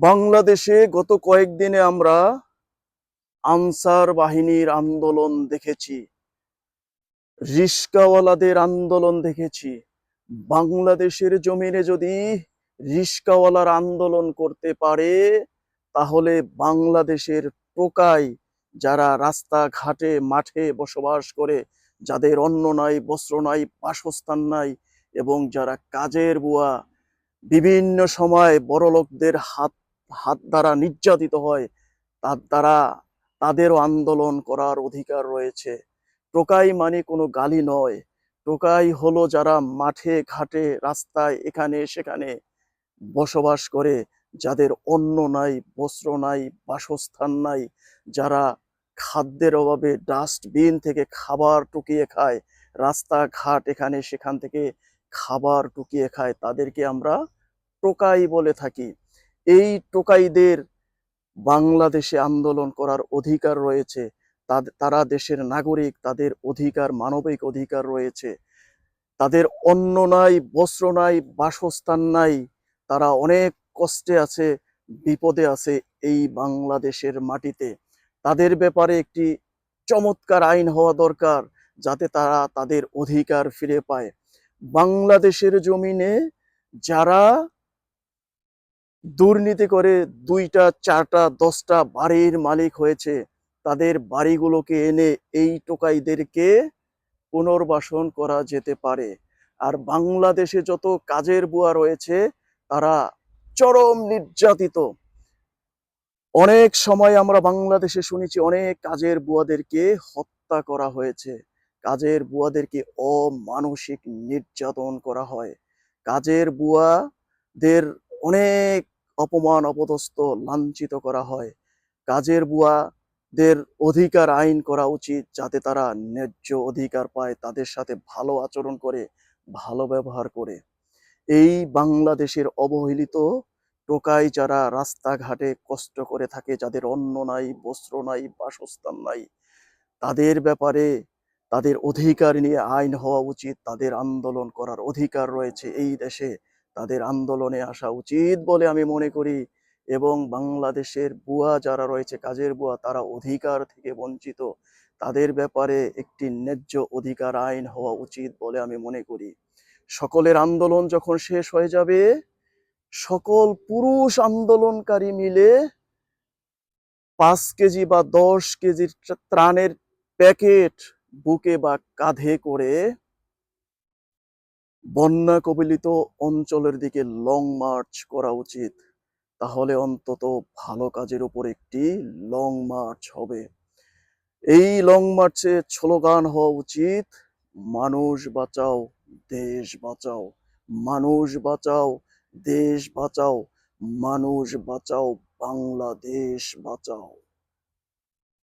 বাংলাদেশে গত কয়েকদিনে আমরা আনসার বাহিনীর আন্দোলন দেখেছি, রিস্কাওয়ালাদের আন্দোলন দেখেছি। বাংলাদেশের জমিনে যদি রিস্কাওয়ালার আন্দোলন করতে পারে, তাহলে বাংলাদেশের টোকাই যারা রাস্তাঘাটে, মাঠে বসবাস করে, যাদের অন্ন নাই, বস্ত্র নাই, বাসস্থান নাই এবং যারা কাজের বুয়া, বিভিন্ন সময় বড়লোকদের হাত হাত দ্বারা নির্যাতিত হয়, তার দ্বারা তাদেরও আন্দোলন করার অধিকার রয়েছে। টোকাই মানে কোনো গালি নয়। টোকাই হলো যারা মাঠে, ঘাটে, রাস্তায়, এখানে, সেখানে বসবাস করে, যাদের অন্ন নাই, বস্ত্র নাই, বাসস্থান নাই, যারা খাদ্যের অভাবে ডাস্টবিন থেকে খাবার টুকিয়ে খায় রাস্তাঘাট এখানে, সেখান থেকে খাবার টুকিয়ে খায়, তাদেরকে আমরা টোকাই বলে থাকি। এই টোকাইদের বাংলাদেশে আন্দোলন করার অধিকার রয়েছে। তারা দেশের নাগরিক, তাদের অধিকার, মানবিক অধিকার রয়েছে। তাদের অন্ন নাই, বস্ত্র নাই, বাসস্থান নাই, তারা অনেক কষ্টে আছে, বিপদে আছে এই বাংলাদেশের মাটিতে। তাদের ব্যাপারে একটি চমৎকার আইন হওয়া দরকার, যাতে তারা তাদের অধিকার ফিরে পায়। বাংলাদেশের জমিনে যারা দুর্নীতি করে দুইটা, চারটা, দশটা বাড়ির মালিক হয়েছে। তাদের বাড়িগুলোকে এনে এই টোকাইদেরকে পুনর্বাসন করা যেতে পারে। আর বাংলাদেশে যত কাজের বুয়া রয়েছে, তারা চরম নির্যাতিত। অনেক সময় আমরা বাংলাদেশে শুনেছি, অনেক কাজের বুয়াদেরকে হত্যা করা হয়েছে। কাজের বুয়াদেরকে অমানসিক নির্যাতন করা হয়। কাজের বুয়াদের অনেক অপমান অপদস্থ লাঞ্ছিত করা হয়। কাজের বুয়াদের অধিকার আইন করা উচিত যাতে তারা ন্যায্য অধিকার পায়, তাদের সাথে ভালো আচরণ করে, ভালো ব্যবহার করে। এই বাংলাদেশের অবহেলিত টোকাই যারা রাস্তাঘাটে কষ্ট করে থাকে, যাদের অন্ন নাই, বস্ত্র নাই, বাসস্থান নাই, তাদের ব্যাপারে তাদের অধিকার নিয়ে আইন হওয়া উচিত, তাদের আন্দোলন করার অধিকার রয়েছে। এই দেশে তাদের আন্দোলনে আসা উচিত বলে আমি মনে করি এবং বাংলাদেশের বুয়া যারা রয়েছে, কাজের বুয়া, তারা অধিকার থেকে বঞ্চিত। তাদের ব্যাপারে একটি ন্যায্য অধিকার আইন হওয়া উচিত বলে আমি মনে করি। সকলের আন্দোলন যখন শেষ হয়ে যাবে, সকল পুরুষ আন্দোলনকারী মিলে পাঁচ কেজি বা দশ কেজির ত্রাণের প্যাকেট বুকে বা কাঁধে করে বন্যা কবলিত অঞ্চলের দিকে লং মার্চ করা উচিত। তাহলে অন্তত ভালো কাজের উপর একটি লং মার্চ হবে। এই লং মার্চে স্লোগান হওয়া উচিত, মানুষ বাঁচাও, দেশ বাঁচাও, মানুষ বাঁচাও, দেশ বাঁচাও, মানুষ বাঁচাও, বাংলাদেশ বাঁচাও।